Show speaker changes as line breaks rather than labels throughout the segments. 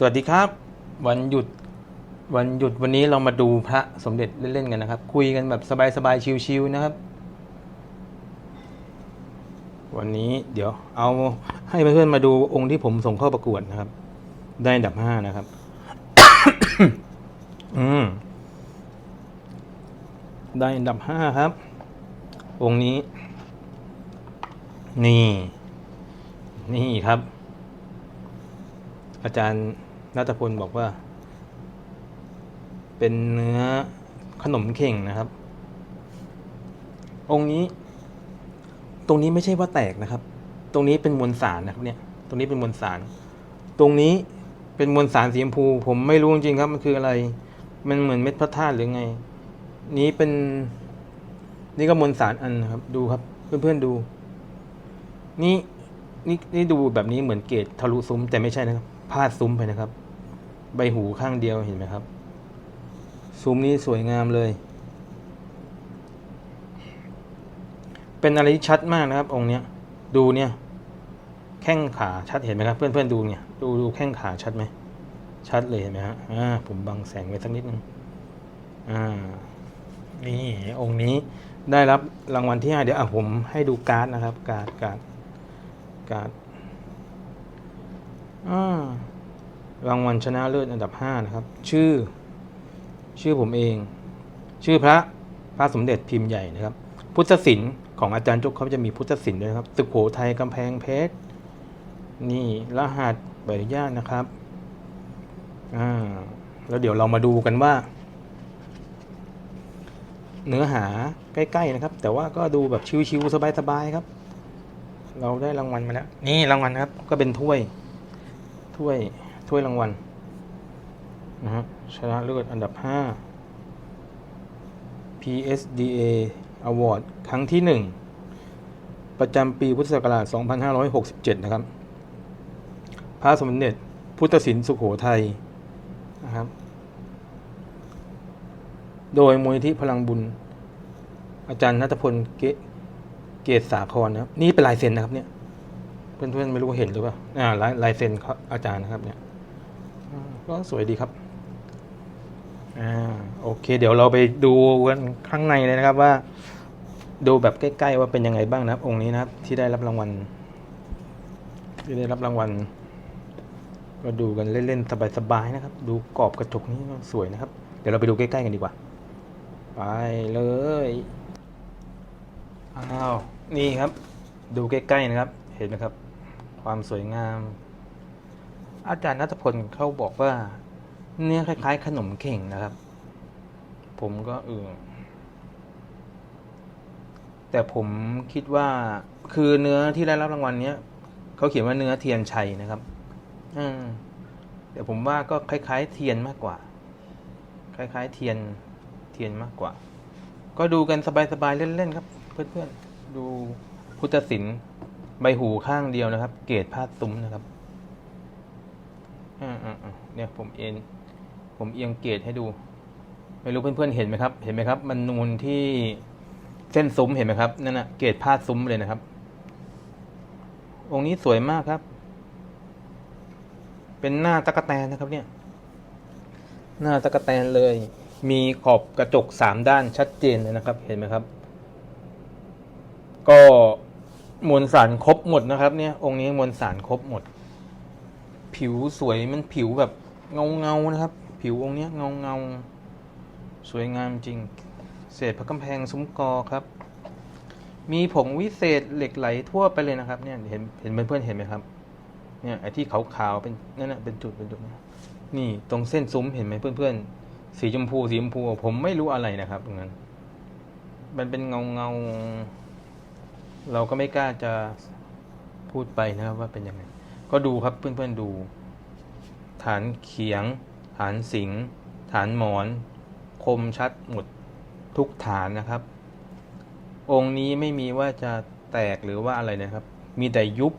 สวัสดีครับ วันหยุดวันหยุดวันนี้เรามาดูพระสมเด็จเล่นๆกันนะครับ คุยกันแบบสบายๆชิวๆนะครับ วันนี้เดี๋ยวเอาให้เพื่อนๆมาดูองค์ที่ผมส่งเข้าประกวดนะครับ ได้อันดับห้านะครับ อืมได้อันดับห้าครับ องค์นี้ นี่ นี่ครับ อาจารย์ นัทพลบอกว่า เป็นเนื้อขนมเข่งนะครับ องค์นี้ ตรงนี้ไม่ใช่ว่าแตกนะครับ ตรงนี้เป็นมวลสารนะครับ เนี่ย ตรงนี้เป็นมวลสาร ตรงนี้เป็นมวลสารสีชมพู ผมไม่รู้จริงครับ มันคืออะไร มันเหมือนเม็ดพระธาตุหรือไง นี้เป็น นี่ก็มวลสารอันนะครับ ดูครับ เพื่อนๆดู นี่นี่นี่ดูแบบนี้เหมือนเกตทะลุซุ้มแต่ไม่ใช่นะครับพาดซุ้มไปนะครับ ใบหูข้างเดียวเห็นไหมครับซุ้มนี้สวยงามเลย เป็นอะไรที่ชัดมากนะครับ องค์เนี้ย ดูเนี่ย แข้งขาชัดเห็นไหมครับ เพื่อนๆดูเนี่ย ดูดูแข้งขาชัดไหม ชัดเลยเห็นไหมฮะอ่าผมบังแสงไว้สักนิดนึงอ่านี่องค์นี้ได้รับรางวัลที่ห้าเดี๋ยวอะผมให้ดูการ์ดนะครับ การ์ดการ์ดการ์ดอ่า รางวัลชนะเลิศอันดับห้านะครับ ชื่อ ชื่อผมเอง ชื่อพระพระสมเด็จพิมพ์ใหญ่นะครับ พุทธศิลป์ของอาจารย์จุกเขาจะมีพุทธศิลป์ด้วยครับสุโขทัยกำแพงเพชรนี่รหัสใบอนุญาตนะครับอ่าแล้วเดี๋ยวเรามาดูกันว่า เนื้อหาใกล้ๆนะครับ แต่ว่าก็ดูแบบชิวๆสบายๆครับ เราได้รางวัลมาแล้ว นี่รางวัลครับ ก็เป็นถ้วย ถ้วย ถ้วยรางวัลนะฮะชนะเลิศอันดับ 5 PSDA Award ครั้งที่ 1 ประจำปีพุทธศักราช 2567 นะครับ พระสมเด็จพุทธศิลป์สุโขทัยนะครับ โดยมูลนิธิพลังบุญ อาจารย์นัทพลเกเกศสาครนะครับ นี่เป็นลายเซ็นนะครับเนี่ย เพื่อนๆไม่รู้เห็นหรือเปล่า อ่าลายลายเซ็นเขาอาจารย์นะครับเนี่ย ก็สวยดีครับอ่าโอเค เดี๋ยวเราไปดูกันข้างในเลยนะครับว่า ดูแบบใกล้ ๆ ว่าเป็นยังไงบ้างนะครับ องค์นี้นะครับ ที่ได้รับรางวัล ที่ได้รับรางวัล ก็ดูกันเล่นๆสบายๆนะครับ ดูกรอบกระจกนี้สวยนะครับ เดี๋ยวเราไปดูใกล้ๆกันดีกว่า ไปเลยอ้าวนี่ครับ ดูใกล้ๆนะครับ เห็นไหมครับ ความสวยงาม อาจารย์นัทพลเขาบอกว่า เนื้อคล้าย ๆ ขนมเข่งนะครับ ผมก็เออแต่ผมคิดว่าคือเนื้อที่ได้รับรางวัลเนี้ยเขาเขียนว่าเนื้อเทียนชัยนะครับ อืมแต่ผมว่าก็คล้าย ๆ เทียนมากกว่า คล้าย ๆ เทียนเทียนมากกว่า ก็ดูกันสบายๆเล่นๆครับ เพื่อนๆดูพุทธศิลป์ใบหูข้างเดียวนะครับ เกตพาดตุ้มนะครับ อ่าๆๆเนี่ยผมเอ็นผมเอียงเกตให้ดู ไม่รู้เพื่อนๆเห็นไหมครับ เห็นไหมครับ มันนูนที่เส้นซุ้มเห็นไหมครับนั่นนะเกตพาดซุ้มเลยนะครับ องค์นี้สวยมากครับ เป็นหน้าตะกะแตนนะครับ เนี่ย หน้าตะกะแตนเลย มีขอบกระจกสามด้านชัดเจนเลยนะครับ เห็นไหมครับ ก็มวลสารครบหมดนะครับ เนี่ย องค์นี้มวลสารครบหมด ผิวสวยมันผิวแบบเงาเงานะครับ ผิวองค์นี้เงาเงาสวยงามจริง เศษพระกำแพงซุ้มกอครับ มีผงวิเศษเหล็กไหลทั่วไปเลยนะครับ เนี่ยเห็นเห็นเพื่อนๆเห็นไหมครับ เนี่ยไอ้ที่ขาวๆเป็นนั่นแหะเป็นจุดเป็นจุดนี่ตรงเส้นซุ้มเห็นไหมเพื่อนๆสีชมพูสีชมพูผมไม่รู้อะไรนะครับตรงนั้น มันเป็นเงาเงาเราก็ไม่กล้าจะพูดไปนะครับว่าเป็นยังไง ก็ดูครับเพื่อนๆดู ฐานเขียง ฐานสิง ฐานหมอน คมชัดหมดทุกฐานนะครับ องค์นี้ไม่มีว่าจะแตกหรือว่าอะไรนะครับ มีแต่ยุบ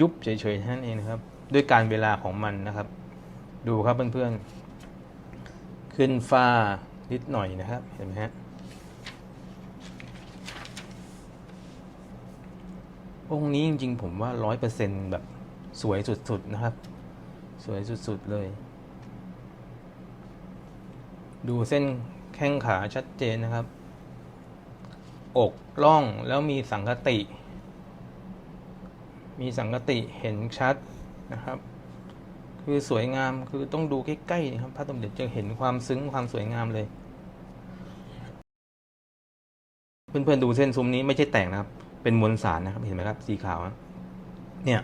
ยุบเฉยๆท่านั้นเองนะครับ ด้วยการเวลาของมันนะครับ ดูครับเพื่อนๆ ขึ้นฟ้านิดหน่อยนะครับ เห็นไหมฮะองค์นี้จริงๆผมว่าร้อยเปอร์เซ็นแบบ สวยสุดๆนะครับ สวยสุดๆเลย ดูเส้นแข้งขาชัดเจนนะครับ อกล่องแล้วมีสังกติ มีสังกติเห็นชัดนะครับ คือสวยงามคือต้องดูใกล้ๆนะครับพระสมเด็จจะเห็นความซึ้งความสวยงามเลย เพื่อนๆดูเส้นซุ้มนี้ไม่ใช่แต่งนะครับ เป็นมวลสารนะครับเห็นไหมครับสีขาวนะเนี่ย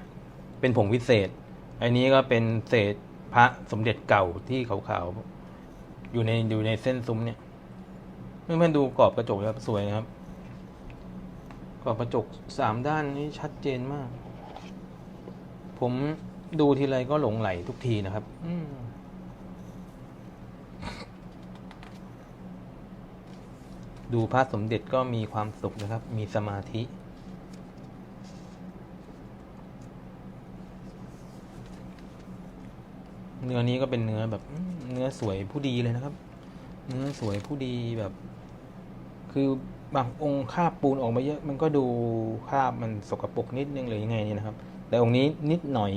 เป็นผงวิเศษ อันนี้ก็เป็นเศษพระสมเด็จเก่าที่ขาวๆ อยู่ในอยู่ในเส้นซุ้มเนี่ยเพื่อนๆดูกรอบกระจกแล้วสวยนะครับ กรอบกระจกสามด้านนี้ชัดเจนมาก ผมดูทีไรก็หลงไหลทุกทีนะครับ อืดูพระสมเด็จก็มีความสุขนะครับ มีสมาธิ เนื้อนี้ก็เป็นเนื้อแบบเนื้อสวยผู้ดีเลยนะครับ เนื้อสวยผู้ดีแบบ คือบางองค์คาบปูนออกมาเยอะ มันก็ดูคาบมันสกปรกนิดนึงหรือยังไงนี่นะครับ แต่องค์นี้นิดหน่อย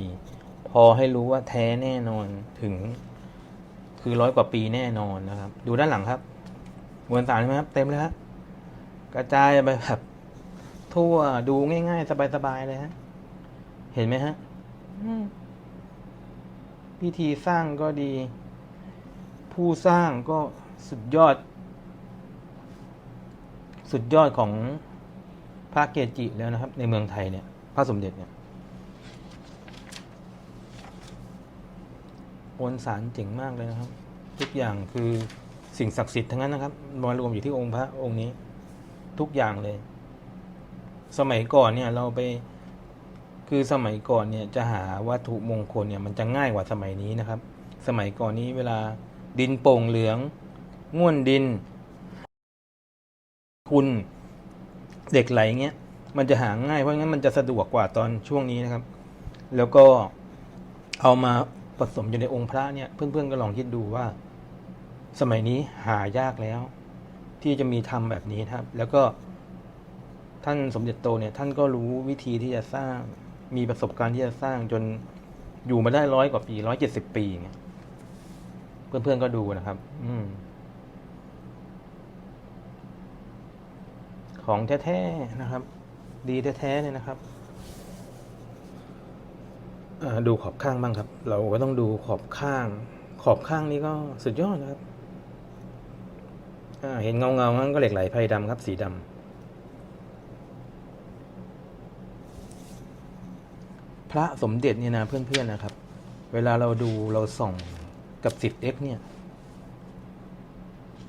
พอให้รู้ว่าแท้แน่นอนถึง คือร้อยกว่าปีแน่นอนนะครับ ดูด้านหลังครับมวลสารใช่ไหมครับ เต็มเลยครับกระจายไปแบบ ทั่วดูง่ายๆ สบายๆเลยฮะ เห็นไหมฮะ อืม พิธีสร้างก็ดี ผู้สร้างก็สุดยอด สุดยอดของพระเกจิแล้วนะครับ ในเมืองไทยเนี่ยพระสมเด็จเนี่ยมวลสารเจ๋งมากเลยนะครับ ทุกอย่างคือสิ่งศักดิ์สิทธิ์ทั้งนั้นนะครับมารวมอยู่ที่องค์พระองค์นี้ ทุกอย่างเลย สมัยก่อนเนี่ยเราไป คือสมัยก่อนเนี่ยจะหาวัตถุมงคลเนี่ยมันจะง่ายกว่าสมัยนี้นะครับ สมัยก่อนนี้เวลาดินโป่งเหลืองง่วนดิน คุณเด็กไหลเงี้ยมันจะหาง่ายเพราะงั้นมันจะสะดวกกว่าตอนช่วงนี้นะครับ แล้วก็เอามาผสมอยู่ในองค์พระเนี่ย เพื่อนๆก็ลองคิดดูว่า สมัยนี้หายากแล้ว ที่จะมีทำแบบนี้ครับ แล้วก็ท่านสมเด็จโตเนี่ย ท่านก็รู้วิธีที่จะสร้าง มีประสบการณ์ที่จะสร้างจนอยู่มาได้ร้อยกว่าปีร้อยเจ็ดสิบปีเงี้ยเพื่อนๆก็ดูนะครับ อืม ของแท้ๆนะครับ ดีแท้ๆเนี่ยนะครับดูขอบข้างบ้างครับ เราก็ต้องดูขอบข้าง ขอบข้างนี้ก็สุดยอดนะครับเห็นเงาเงาๆงั้นก็เหล็กไหลไพรดำครับ สีดำ พระสมเด็จเนี่ยนะเพื่อนๆนะครับ เวลาเราดูเราส่องกับ 10x เนี่ย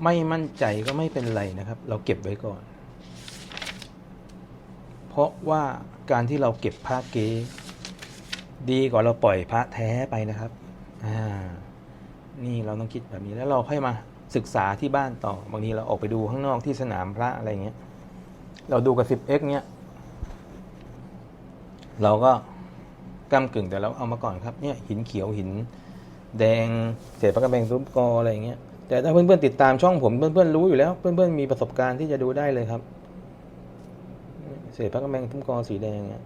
ไม่มั่นใจก็ไม่เป็นไรนะครับ เราเก็บไว้ก่อน เพราะว่าการที่เราเก็บพระเก๊ดีกว่าเราปล่อยพระแท้ไปนะครับ อ่า นี่เราต้องคิดแบบนี้แล้วเราค่อยมาศึกษาที่บ้านต่อบางทีเราออกไปดูข้างนอกที่สนามพระอะไรเงี้ย เราดูกับ 10x เนี้ย เราก็ กำกึ่งแต่เราเอามาก่อนครับเนี่ยหินเขียวหิน แดงเศษพระกระแบงซุ้มกออะไรอย่างเงี้ยแต่ถ้าเพื่อนๆติดตามช่องผมเพื่อนๆรู้อยู่แล้ว เพื่อนๆมีประสบการณ์ที่จะดูได้เลยครับ เศษพระกระแบงซุ้มกอสีแดงเนี่ย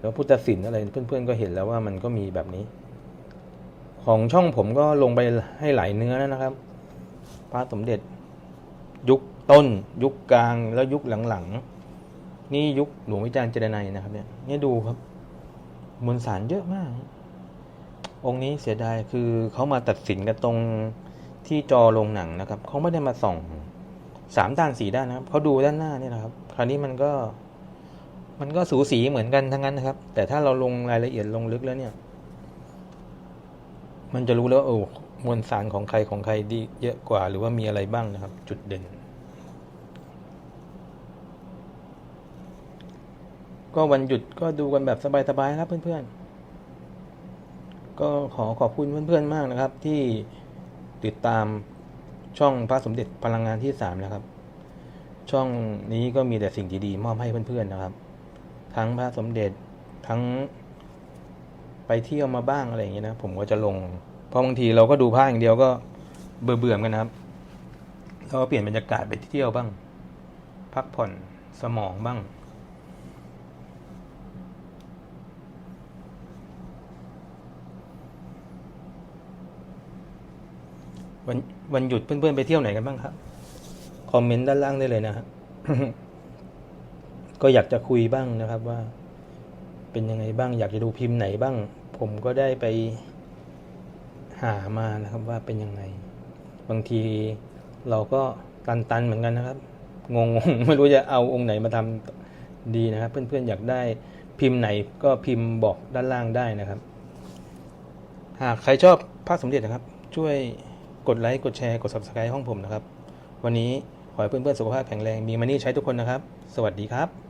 แล้วพุทธศิลป์อะไรเพื่อนๆก็เห็นแล้วว่ามันก็มีแบบนี้ ของช่องผมก็ลงไปให้หลายเนื้อนะครับ พระสมเด็จ ยุคต้น ยุคกลางแล้วยุคหลังๆ นี่ยุคหลวงวิจารณ์เจรไนยนะครับเนี่ยเนี่ยดูครับมวลสารเยอะมาก องค์นี้เสียดายคือเขามาตัดสินกันตรงที่จอโรงหนังนะครับเขาไม่ได้มาส่องสามด้านสี่ด้านนะครับเขาดูด้านหน้านี่นะครับ คราวนี้มันก็ มันก็สูสีเหมือนกันทั้งนั้นนะครับ แต่ถ้าเราลงรายละเอียดลงลึกแล้วเนี่ย มันจะรู้แล้วโอ้มวลสารของใครของใครดีเยอะกว่า หรือว่ามีอะไรบ้างนะครับ จุดเด่น ก็วันหยุดก็ดูกันแบบสบายๆครับเพื่อนๆ ก็ขอขอบคุณเพื่อนๆมากนะครับ ที่ติดตามช่องพระสมเด็จพลังงานที่สามนะครับ ช่องนี้ก็มีแต่สิ่งดีๆมอบให้เพื่อนๆนะครับ ทั้งพระสมเด็จทั้งไปเที่ยวมาบ้างอะไรอย่างเงี้ยนะผมก็จะลง เพราะบางทีเราก็ดูภาพอย่างเดียวก็เบื่อเบื่อกันนะครับเราก็เปลี่ยนบรรยากาศไปเที่ยวบ้าง พักผ่อนสมองบ้าง วันวันหยุดเพื่อนๆไปเที่ยวไหนกันบ้างครับ คอมเมนต์ด้านล่างได้เลยนะครับก็อยากจะคุยบ้างนะครับว่า เป็นยังไงบ้าง อยากจะดูพิมพ์ไหนบ้าง ผมก็ได้ไปหามานะครับว่าเป็นยังไง บางทีเราก็ตันๆเหมือนกันนะครับ งงๆไม่รู้จะเอาองค์ไหนมาทำดีนะครับ เพื่อนๆอยากได้พิมพ์ไหนก็พิมพ์บอกด้านล่างได้นะครับ หากใครชอบภาคสมเด็จนะครับ ช่วย กดไลค์กดแชร์กด subscribe ห้องผมนะครับ วันนี้ขอให้เพื่อนๆสุขภาพแข็งแรงมีมันนี่ใช้ทุกคนนะครับ สวัสดีครับ